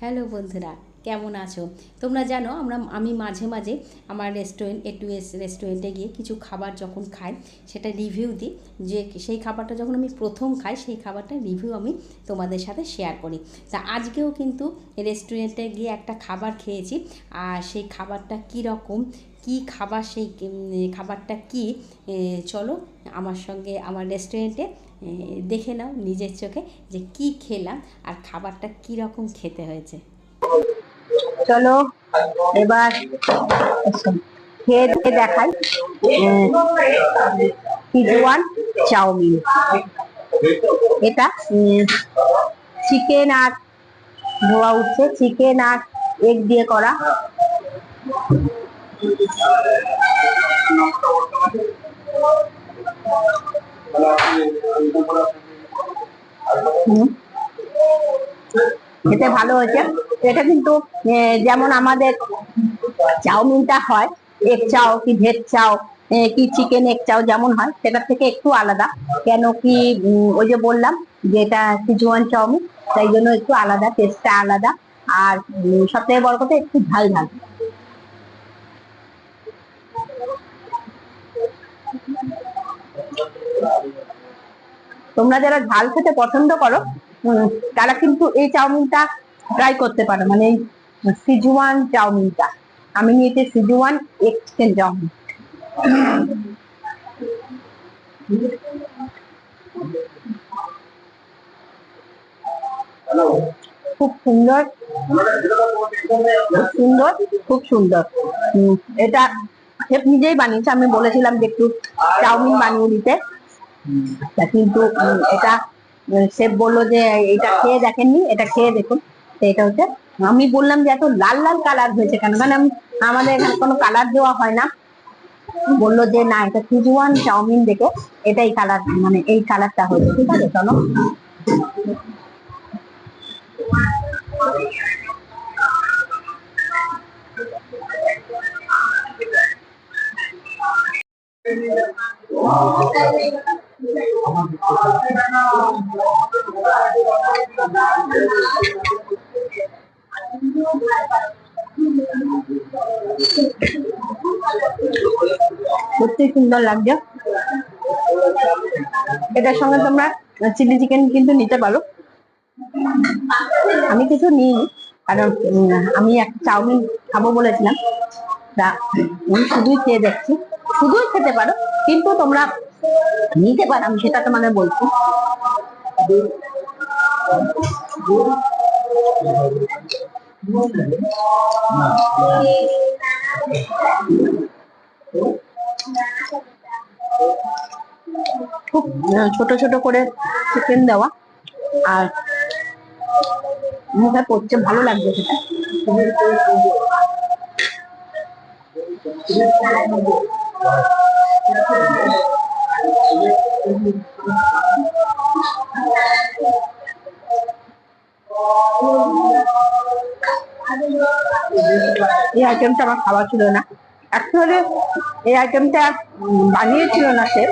Hello বন্ধুরা, কেমন আছো? তোমরা জানো, আমরা, আমি মাঝে মাঝে আমার রেস্টুরেন্ট এ টু এস রেস্টুরেন্টে গিয়ে কিছু খাবার যখন খাই, সেটা রিভিউ দিই। যে সেই খাবারটা যখন আমি প্রথম খাই, সেই খাবারটা রিভিউ আমি তোমাদের সাথে শেয়ার করি। তা আজকেও কিন্তু রেস্টুরেন্টে গিয়ে একটা খাবার খেয়েছি, আর সেই খাবারটা কী রকম, কী খাবার সেই খাবারটা কী চলো আমার সঙ্গে, আমার রেস্টুরেন্টে দেখে নাও নিজের চোখে যে কি খেলাম আর খাবারটা কী রকম খেতে হয়েছে। চলো, এবার খেয়ে দিয়ে দেখাই সিজওয়ান চাউমিন। এটা চিকেন আর ধোয়া উঠছে চিকেন আর এগ দিয়ে করা। খেতে ভালো হয়েছে। এটা কিন্তু যেমন আমাদের চাউমিনটা হয় এগ চাও কি ভেজ চাও কি চিকেন এগ চাও যেমন হয়, সেটার থেকে একটু আলাদা। কেন কি ওই যে বললাম যে এটা সিজুয়ান চাউমিন, তাই জন্য একটু আলাদা টেস্টটা আলাদা। আর সব থেকে বড় কথা একটু ঝাল ঝাল। তোমরা যারা ঝাল খেতে পছন্দ করো তারা কিন্তু এই চাউমিনটা ট্রাই করতে পারো। মানে সিজুয়ান চাউমিনটা। আমি নিয়েছি সিজুয়ান এগ চাউমিন। খুব সুন্দর। সুন্দর, খুব সুন্দর। এটা নিজেই বানিয়েছে। আমি বলেছিলাম যে একটু চাউমিন বানিয়ে দিতে। তা কিন্তু এটা শেফ বলল যে এটা খেয়ে দেখেননি, এটা খেয়ে দেখুন। এটা হচ্ছে, আমি বললাম যে, এত লাল লাল কালার হয়েছে কেন? আমি- আমাদের এখানে কোনো কালার দেওয়া হয় না। বলল যে, না, এটা সিজুয়ান চাউমিন দেখে, এটাই কালার মানে এই কালারটা হয়েছে। ঠিক আছে, চলো। সত্যি সুন্দর লাগছে। এটার সঙ্গে তোমরা চিলি চিকেন কিন্তু নিতে পারো। আমি কিছু নিইনি, কারণ আমি একটা চাউমিন খাব বলেছিলাম। তা, আমি শুধুই খেয়ে দেখছি। শুধুই খেতে পারো, কিন্তু তোমরা নিতে পারো, আমি সেটা তোমাদের বলছি। খুব ছোট ছোট করে চিকেন দেওয়া। আর মুখে পড়ছে, ভালো লাগবে সেটা। এই আইটেমটা আমার খাওয়া ছিল না। অ্যাকচুয়ালি এই আইটেমটা বানিয়েছিল না সে।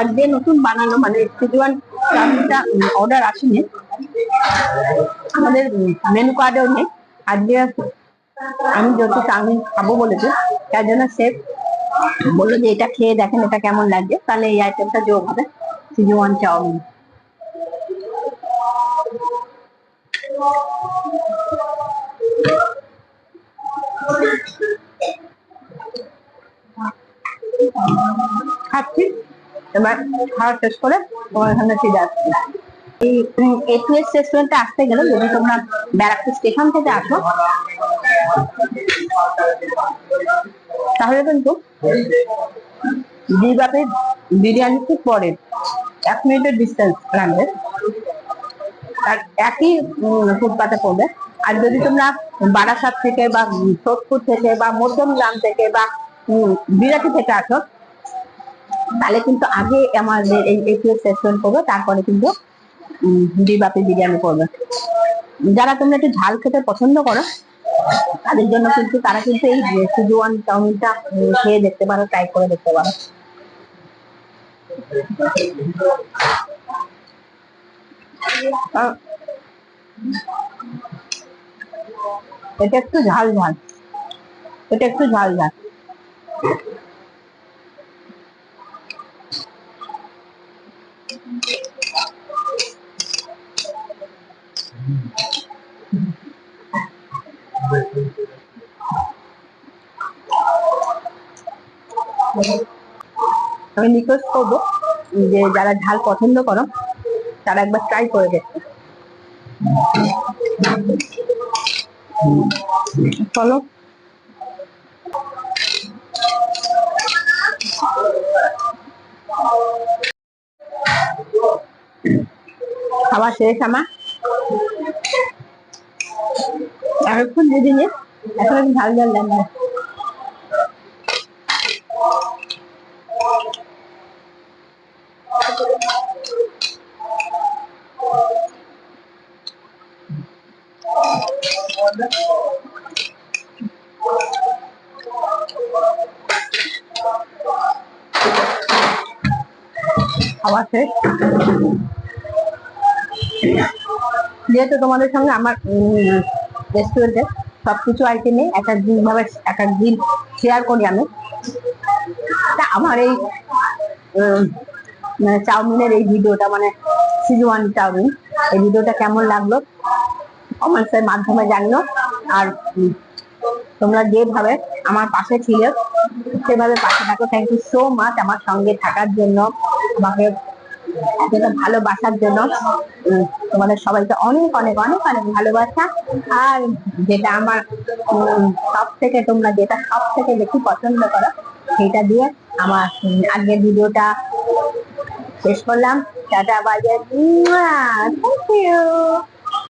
আজকে নতুন বানানো মানে সিজুয়ান চাউমিনটা অর্ডার আসেনি। আমাদের মেনু কার্ডেও নেই। আজকে আমি যত চাউমিন খাব বলেছি, তার জন্য সে বলল যে, এটা খেয়ে দেখেন, এটা কেমন লাগছে? তাহলে এই আইটেমটা যোগ হবে। সিজুয়ান চাউমিন খাচ্ছি। এবার খাওয়া শেষ করে তোমার এখানে ফিরে আসছি। এই এটুএস রেস্টুরেন্টে আসতে গেলে যদি তোমরা ব্যারাকপুর স্টেশন থেকে আসো তাহলে কিন্তু দিবাতে বিরিয়ানি ঠিক পরে। এক মিনিটের ডিস্টেন্স লাগবে আর একই ফুটপাতে পড়বে। আর যদি তোমরা বারাসাত থেকে বা সোদপুর থেকে বা মধ্যমগ্রাম থেকে বা বিরাটি থেকে আসো, তাহলে কিন্তু আগে আমাদের এই এটিএস রেস্টুরেন্ট করবে, তারপরে কিন্তু দিবাপি বিরিয়ানি করবে যারা তোমরা একটু ঝাল খেতে পছন্দ করো তাদের জন্য কিন্তু তারা কিন্তু এই সিজুয়ান চাউমিনটা খেয়ে দেখতে পারো ট্রাই করে দেখতে পারো। এটা একটু ঝাল ঝাল এটা একটু ঝাল ঝাল আমি রিকোয়েস্ট করব যে যারা ঝাল পছন্দ করো, তারা একবার ট্রাই করে দেখতে চলো। খাবার শেষ আমার এতক্ষণ যদি নিয়ে এখন একটু ঝাল ঝাল লাগবে খাওয়া শেষ। যেহেতু তোমাদের সঙ্গে আমার রেস্টুরেন্টে সবকিছু আইটেমে এক এক দিন ভাবে এক এক দিন শেয়ার করি আমি। তা আমার এই মানে চাউমিনের এই ভিডিওটা মানে সিজুয়ান চাউমিন, এই ভিডিওটা কেমন লাগল? কমেন্টসের মাধ্যমে জানিও। আর তোমরা যেভাবে আমার পাশে ছিলে, সেভাবে পাশে থাকো। থ্যাংক ইউ সো মাচ আমার সঙ্গে থাকার জন্য। আমাকে এতটা ভালোবাসার জন্য তোমাদের সবাইকে অনেক অনেক অনেক অনেক ভালোবাসা। আর যেটা আমার সব থেকে তোমরা যেটা সব থেকে বেশি পছন্দ করো, সেটা দিয়ে আমার আগের ভিডিওটা শেষ করলাম। টাটা বাজার থ্যাংক ইউ